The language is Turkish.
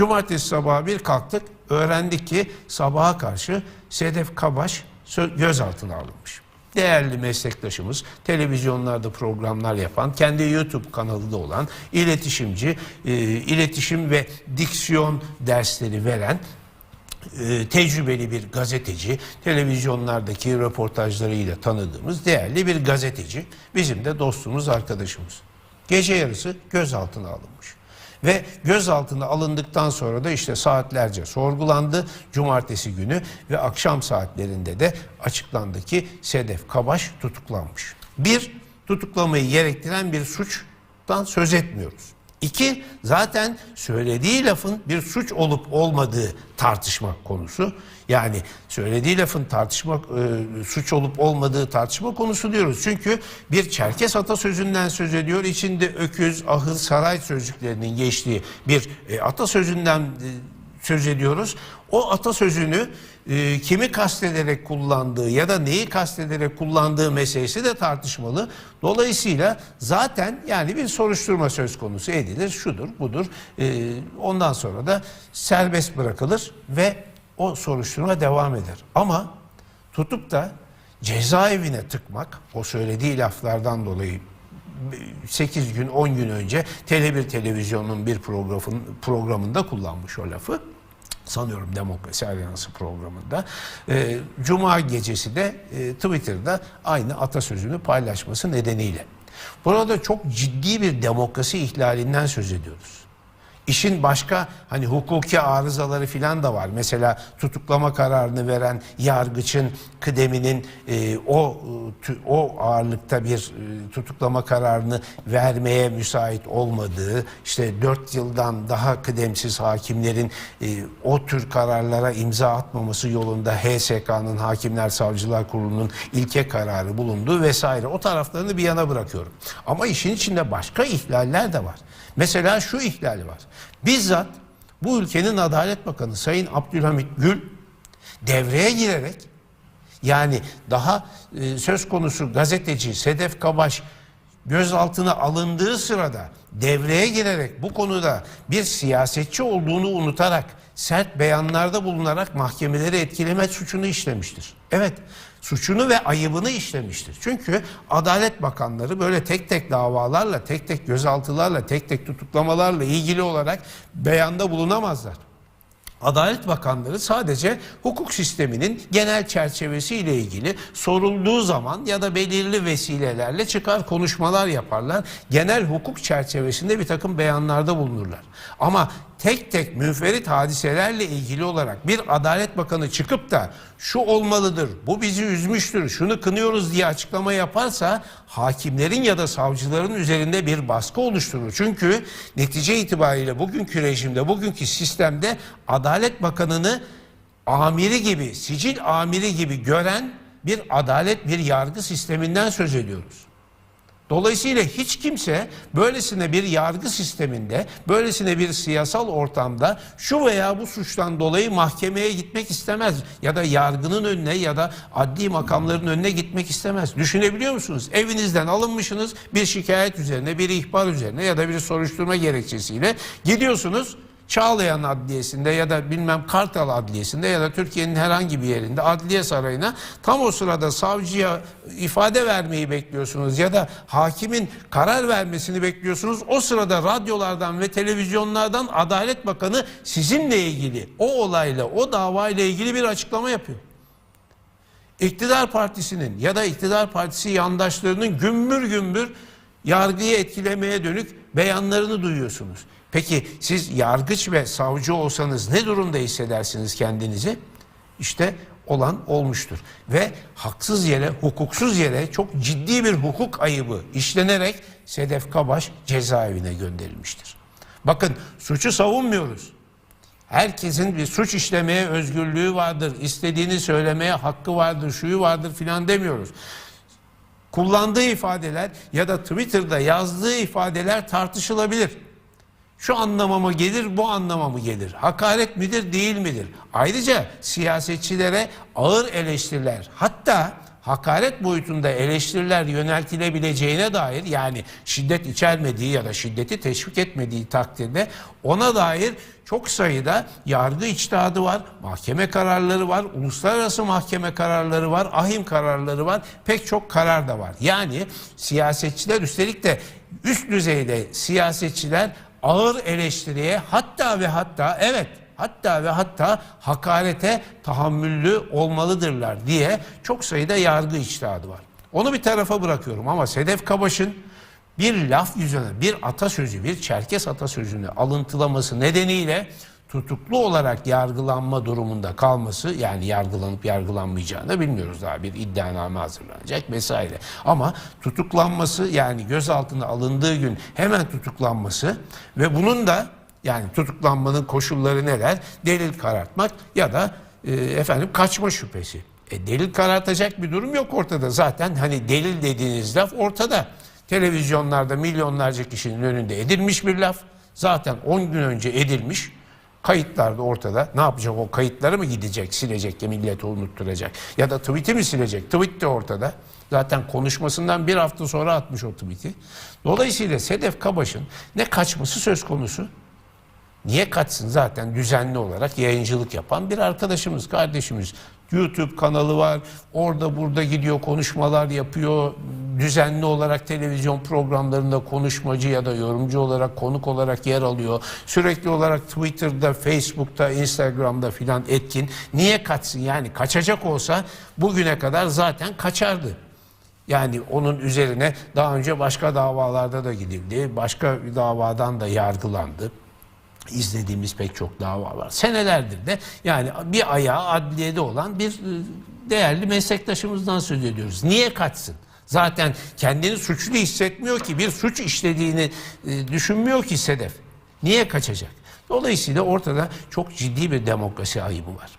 Cumartesi sabahı bir kalktık öğrendik ki sabaha karşı Sedef Kabaş gözaltına alınmış. Değerli meslektaşımız, televizyonlarda programlar yapan, kendi YouTube kanalı da olan, iletişimci, e, iletişim ve diksiyon dersleri veren e, tecrübeli bir gazeteci, televizyonlardaki röportajlarıyla tanıdığımız değerli bir gazeteci, bizim de dostumuz, arkadaşımız. Gece yarısı gözaltına alınmış. Ve gözaltına alındıktan sonra da işte saatlerce sorgulandı cumartesi günü ve akşam saatlerinde de açıklandı ki Sedef Kabaş tutuklanmış. Bir, tutuklamayı gerektiren bir suçtan söz etmiyoruz. İki, zaten söylediği lafın bir suç olup olmadığı tartışma konusu. Yani söylediği lafın tartışma e, suç olup olmadığı tartışma konusu diyoruz. Çünkü bir Çerkes atasözünden söz ediyor. İçinde öküz, ahır, saray sözcüklerinin geçtiği bir e, atasözünden e, söz ediyoruz. O atasözünü e, kimi kastederek kullandığı ya da neyi kastederek kullandığı meselesi de tartışmalı. Dolayısıyla zaten yani bir soruşturma söz konusu edilir. Şudur, budur. E, ondan sonra da serbest bırakılır ve o soruşturma devam eder. Ama tutup da cezaevine tıkmak o söylediği laflardan dolayı 8 gün 10 gün önce Tele1 televizyonun bir programın, programında kullanmış o lafı. Sanıyorum Demokrasi Alyansı programında. Ee, Cuma gecesi de e, Twitter'da aynı atasözünü paylaşması nedeniyle. Burada çok ciddi bir demokrasi ihlalinden söz ediyoruz. İşin başka hani hukuki arızaları filan da var. Mesela tutuklama kararını veren yargıçın kıdeminin e, o e, tü- o ağırlıkta bir e, tutuklama kararını vermeye müsait olmadığı, işte 4 yıldan daha kıdemsiz hakimlerin e, o tür kararlara imza atmaması yolunda HSK'nın Hakimler Savcılar Kurulu'nun ilke kararı bulunduğu vesaire o taraflarını bir yana bırakıyorum. Ama işin içinde başka ihlaller de var. Mesela şu ihlal var. Bizzat bu ülkenin Adalet Bakanı Sayın Abdülhamit Gül devreye girerek yani daha e, söz konusu gazeteci Sedef Kabaş gözaltına alındığı sırada devreye girerek bu konuda bir siyasetçi olduğunu unutarak sert beyanlarda bulunarak mahkemeleri etkileme suçunu işlemiştir. Evet, suçunu ve ayıbını işlemiştir. Çünkü Adalet Bakanları böyle tek tek davalarla, tek tek gözaltılarla, tek tek tutuklamalarla ilgili olarak beyanda bulunamazlar. Adalet Bakanları sadece hukuk sisteminin genel çerçevesi ile ilgili sorulduğu zaman ya da belirli vesilelerle çıkar konuşmalar yaparlar. Genel hukuk çerçevesinde bir takım beyanlarda bulunurlar. Ama tek tek münferit hadiselerle ilgili olarak bir Adalet Bakanı çıkıp da şu olmalıdır, bu bizi üzmüştür, şunu kınıyoruz diye açıklama yaparsa hakimlerin ya da savcıların üzerinde bir baskı oluşturur. Çünkü netice itibariyle bugünkü rejimde, bugünkü sistemde Adalet Bakanı'nı amiri gibi, sicil amiri gibi gören bir adalet, bir yargı sisteminden söz ediyoruz. Dolayısıyla hiç kimse böylesine bir yargı sisteminde, böylesine bir siyasal ortamda şu veya bu suçtan dolayı mahkemeye gitmek istemez. Ya da yargının önüne ya da adli makamların önüne gitmek istemez. Düşünebiliyor musunuz? Evinizden alınmışsınız bir şikayet üzerine, bir ihbar üzerine ya da bir soruşturma gerekçesiyle gidiyorsunuz. Çağlayan Adliyesi'nde ya da bilmem Kartal Adliyesi'nde ya da Türkiye'nin herhangi bir yerinde adliye sarayına tam o sırada savcıya ifade vermeyi bekliyorsunuz ya da hakimin karar vermesini bekliyorsunuz. O sırada radyolardan ve televizyonlardan Adalet Bakanı sizinle ilgili o olayla o davayla ilgili bir açıklama yapıyor. İktidar partisinin ya da iktidar partisi yandaşlarının gümbür gümbür yargıyı etkilemeye dönük beyanlarını duyuyorsunuz. Peki siz yargıç ve savcı olsanız ne durumda hissedersiniz kendinizi? İşte olan olmuştur. Ve haksız yere, hukuksuz yere çok ciddi bir hukuk ayıbı işlenerek Sedef Kabaş cezaevine gönderilmiştir. Bakın suçu savunmuyoruz. Herkesin bir suç işlemeye özgürlüğü vardır. istediğini söylemeye hakkı vardır, şuyu vardır filan demiyoruz. Kullandığı ifadeler ya da Twitter'da yazdığı ifadeler tartışılabilir. Şu anlama mı gelir, bu anlama mı gelir? Hakaret midir, değil midir? Ayrıca siyasetçilere ağır eleştiriler, hatta hakaret boyutunda eleştiriler yöneltilebileceğine dair yani şiddet içermediği ya da şiddeti teşvik etmediği takdirde ona dair çok sayıda yargı içtihadı var, mahkeme kararları var, uluslararası mahkeme kararları var, ahim kararları var, pek çok karar da var. Yani siyasetçiler üstelik de üst düzeyde siyasetçiler ağır eleştiriye hatta ve hatta evet hatta ve hatta hakarete tahammüllü olmalıdırlar diye çok sayıda yargı içtihadı var. Onu bir tarafa bırakıyorum ama Sedef Kabaş'ın bir laf yüzüne, bir atasözü, bir Çerkes atasözünü alıntılaması nedeniyle tutuklu olarak yargılanma durumunda kalması yani yargılanıp yargılanmayacağını bilmiyoruz daha bir iddianame hazırlanacak vesaire. Ama tutuklanması yani gözaltına alındığı gün hemen tutuklanması ve bunun da yani tutuklanmanın koşulları neler? Delil karartmak ya da e, efendim kaçma şüphesi. E, delil karartacak bir durum yok ortada. Zaten hani delil dediğiniz laf ortada. Televizyonlarda milyonlarca kişinin önünde edilmiş bir laf. Zaten 10 gün önce edilmiş. Kayıtlar da ortada. Ne yapacak o kayıtları mı gidecek, silecek ya millete unutturacak? Ya da tweet'i mi silecek? Tweet de ortada. Zaten konuşmasından bir hafta sonra atmış o tweet'i. Dolayısıyla Sedef Kabaş'ın ne kaçması söz konusu Niye kaçsın zaten düzenli olarak yayıncılık yapan bir arkadaşımız, kardeşimiz. YouTube kanalı var. Orada burada gidiyor konuşmalar yapıyor. Düzenli olarak televizyon programlarında konuşmacı ya da yorumcu olarak konuk olarak yer alıyor. Sürekli olarak Twitter'da, Facebook'ta, Instagram'da filan etkin. Niye kaçsın? Yani kaçacak olsa bugüne kadar zaten kaçardı. Yani onun üzerine daha önce başka davalarda da gidildi. Başka bir davadan da yargılandı izlediğimiz pek çok dava var. Senelerdir de yani bir ayağı adliyede olan bir e, değerli meslektaşımızdan söz ediyoruz. Niye kaçsın? Zaten kendini suçlu hissetmiyor ki bir suç işlediğini e, düşünmüyor ki Sedef. Niye kaçacak? Dolayısıyla ortada çok ciddi bir demokrasi ayıbı var.